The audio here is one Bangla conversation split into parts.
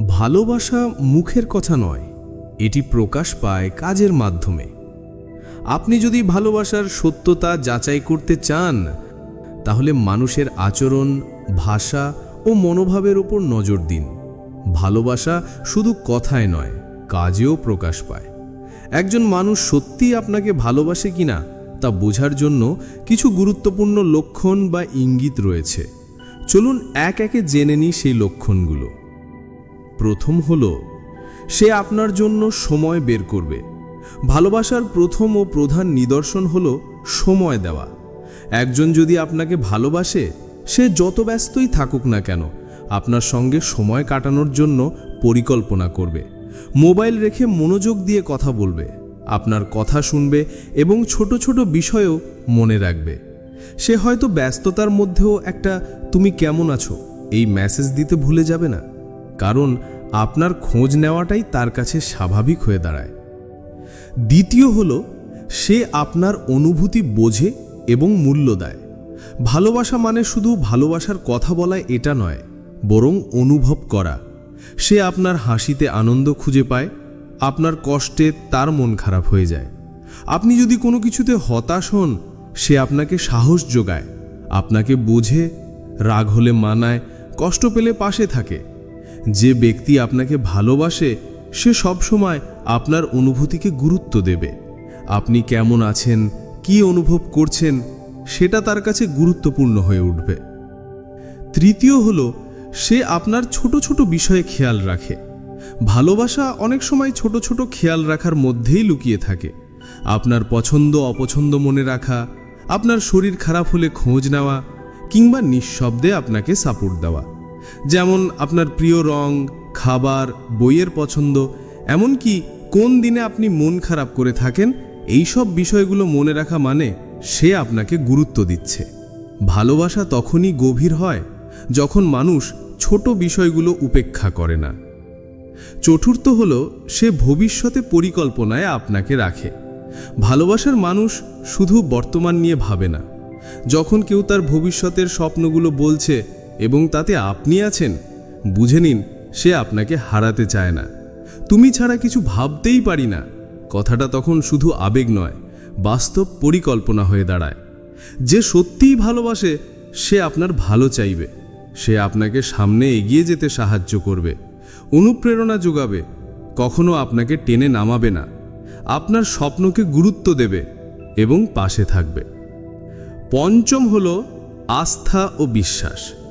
ভালোবাসা মুখের কথা নয়, এটি প্রকাশ পায় কাজের মাধ্যমে। আপনি যদি ভালোবাসার সত্যতা যাচাই করতে চান, তাহলে মানুষের আচরণ, ভাষা ও মনোভাবের ওপর নজর দিন। ভালোবাসা শুধু কথায় নয়, কাজেও প্রকাশ পায়। একজন মানুষ সত্যিই আপনাকে ভালোবাসে কিনা, তা বোঝার জন্য কিছু গুরুত্বপূর্ণ লক্ষণ বা ইঙ্গিত রয়েছে। চলুন এক একে জেনে নিই সেই লক্ষণগুলো। প্রথম হল, সে আপনার জন্য সময় বের করবে। ভালোবাসার প্রথম ও প্রধান নিদর্শন হল সময় দেওয়া। একজন যদি আপনাকে ভালোবাসে, সে যত ব্যস্তই থাকুক না কেন, আপনার সঙ্গে সময় কাটানোর জন্য পরিকল্পনা করবে। মোবাইল রেখে মনোযোগ দিয়ে কথা বলবে, আপনার কথা শুনবে এবং ছোট ছোট বিষয়েও মনে রাখবে। সে হয়তো ব্যস্ততার মধ্যেও একটা, তুমি কেমন আছো? এই মেসেজ দিতে ভুলে যাবে না। কারণ আপনার খোঁজ নেওয়াটাই তার কাছে স্বাভাবিক হয়ে দাঁড়ায়। দ্বিতীয় হল, সে আপনার অনুভূতি বোঝে এবং মূল্য দেয়। ভালোবাসা মানে শুধু ভালোবাসার কথা বলা এটা নয়, বরং অনুভব করা। সে আপনার হাসিতে আনন্দ খুঁজে পায়, আপনার কষ্টে তার মন খারাপ হয়ে যায়। আপনি যদি কোনো কিছুতে হতাশ হন, সে আপনাকে সাহস যোগায়, আপনাকে বোঝে, রাগ হলে মানায়, কষ্ট পেলে পাশে থাকে। যে ব্যক্তি আপনাকে ভালোবাসে, সে সবসময় আপনার অনুভূতিকে গুরুত্ব দেবে। আপনি কেমন আছেন, কি অনুভব করছেন, সেটা তার কাছে গুরুত্বপূর্ণ হয়ে উঠবে। তৃতীয় হলো, সে আপনার ছোট ছোট বিষয়ে খেয়াল রাখে। ভালোবাসা অনেক সময় ছোট ছোট খেয়াল রাখার মধ্যেই লুকিয়ে থাকে। আপনার পছন্দ, অপছন্দ মনে রাখা, আপনার শরীর খারাপ হলে খোঁজ নেওয়া, কিংবা নিঃশব্দে আপনাকে সাপোর্ট দেওয়া। যেমন আপনার প্রিয় রং, খাবার, বইয়ের পছন্দ, এমনকি কোন দিনে আপনি মন খারাপ করে থাকেন এই সব বিষয়গুলো মনে রাখা মানে সে আপনাকে গুরুত্ব দিচ্ছে। ভালোবাসা তখনই গভীর হয় যখন মানুষ ছোট বিষয়গুলো উপেক্ষা করে না। চতুর্থ হল, সে ভবিষ্যতে পরিকল্পনায় আপনাকে রাখে। ভালোবাসার মানুষ শুধু বর্তমান নিয়ে ভাবে না। যখন কেউ তার ভবিষ্যতের স্বপ্নগুলো বলছে এবং তাতে আপনি আছেন। বুঝে নিন, সে আপনাকে হারাতে চায় না। তুমি ছাড়া কিছু ভাবতেই পারি না। কথাটা তখন শুধু আবেগ নয়, বাস্তব পরিকল্পনা হয়ে দাঁড়ায়। যে সত্যিই ভালোবাসে, সে আপনার ভালো চাইবে। সে আপনাকে সামনে এগিয়ে যেতে সাহায্য করবে, অনুপ্রেরণা যোগাবে, কখনো আপনাকে টেনে নামাবে না। আপনার স্বপ্নকে গুরুত্ব দেবে এবং পাশে থাকবে। পঞ্চম হল আস্থা ও বিশ্বাস।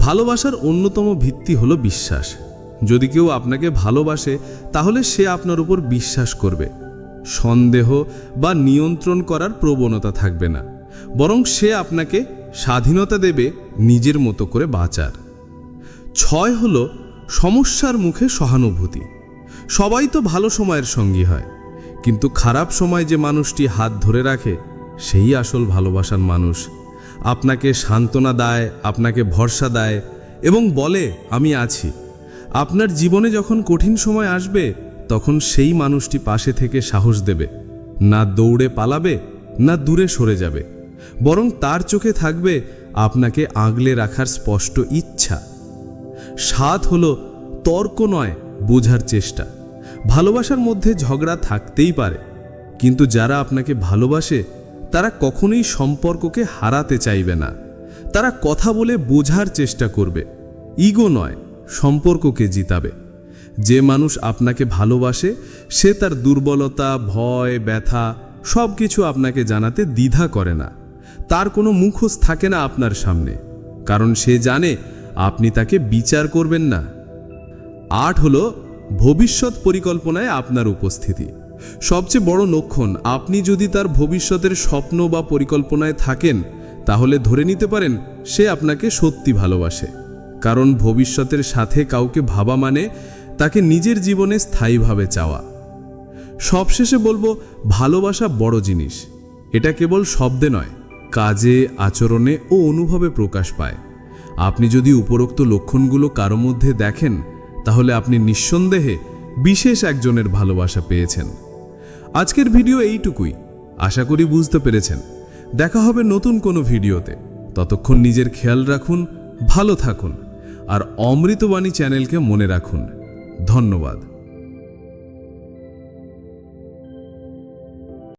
ভালোবাসার অন্যতম ভিত্তি হলো বিশ্বাস। যদি কেউ আপনাকে ভালোবাসে, তাহলে সে আপনার উপর বিশ্বাস করবে। সন্দেহ বা নিয়ন্ত্রণ করার প্রবণতা থাকবে না। বরং সে আপনাকে স্বাধীনতা দেবে নিজের মতো করে বাঁচার। ছয় হলো সমস্যার মুখে সহানুভূতি। সবাই তো ভালো সময়ের সঙ্গী হয়। কিন্তু খারাপ সময় যে মানুষটি হাত ধরে রাখে, সেই আসল ভালোবাসার মানুষ আপনাকে সান্ত্বনা দেয়, আপনাকে ভরসা দেয় এবং বলে, আমি আছি। আপনার জীবনে যখন কঠিন সময় আসবে, তখন সেই মানুষটি পাশে থেকে সাহস দেবে। না দৌড়ে পালাবে, না দূরে সরে যাবে। বরং তার চোখে থাকবে আপনাকে আগলে রাখার স্পষ্ট ইচ্ছা। সাত হলো তর্ক নয়, বোঝার চেষ্টা। ভালোবাসার মধ্যে ঝগড়া থাকতেই পারে। কিন্তু যারা আপনাকে ভালোবাসে তারা কখনোই সম্পর্ককে হারাতে চাইবে না। তারা কথা বলে বোঝার চেষ্টা করবে। ইগো নয়, সম্পর্ককে জিতাবে। যে মানুষ আপনাকে ভালোবাসে, সে তার দুর্বলতা, ভয়, ব্যথা সব কিছু আপনাকে জানাতে দ্বিধা করে না। তার কোনো মুখোশ থাকে না আপনার সামনে, কারণ সে জানে আপনি তাকে বিচার করবেন না। আট হলো, ভবিষ্যৎ পরিকল্পনায় আপনার উপস্থিতি। সবচেয়ে বড় লক্ষণ, আপনি যদি তার ভবিষ্যতের স্বপ্ন বা পরিকল্পনায় থাকেন, তাহলে ধরে নিতে পারেন, সে আপনাকে সত্যি ভালোবাসে। কারণ ভবিষ্যতের সাথে কাউকে ভাবা মানে তাকে নিজের জীবনে স্থায়ীভাবে চাওয়া। সবশেষে বলব, ভালোবাসা বড় জিনিস। এটা কেবল শব্দে নয়, কাজে, আচরণে ও অনুভবে প্রকাশ পায়। আপনি যদি উপরোক্ত লক্ষণগুলো কারও মধ্যে দেখেন, তাহলে আপনি নিঃসন্দেহে বিশেষ একজনের ভালোবাসা পেয়েছেন। আজকের ভিডিও এইটুকুই। আশা করি বুঝতে পেরেছেন। দেখা হবে নতুন কোনো ভিডিওতে। ততক্ষণ নিজের খেয়াল রাখুন, ভালো থাকুন, আর অমৃতবাণী চ্যানেলকে মনে রাখুন। ধন্যবাদ।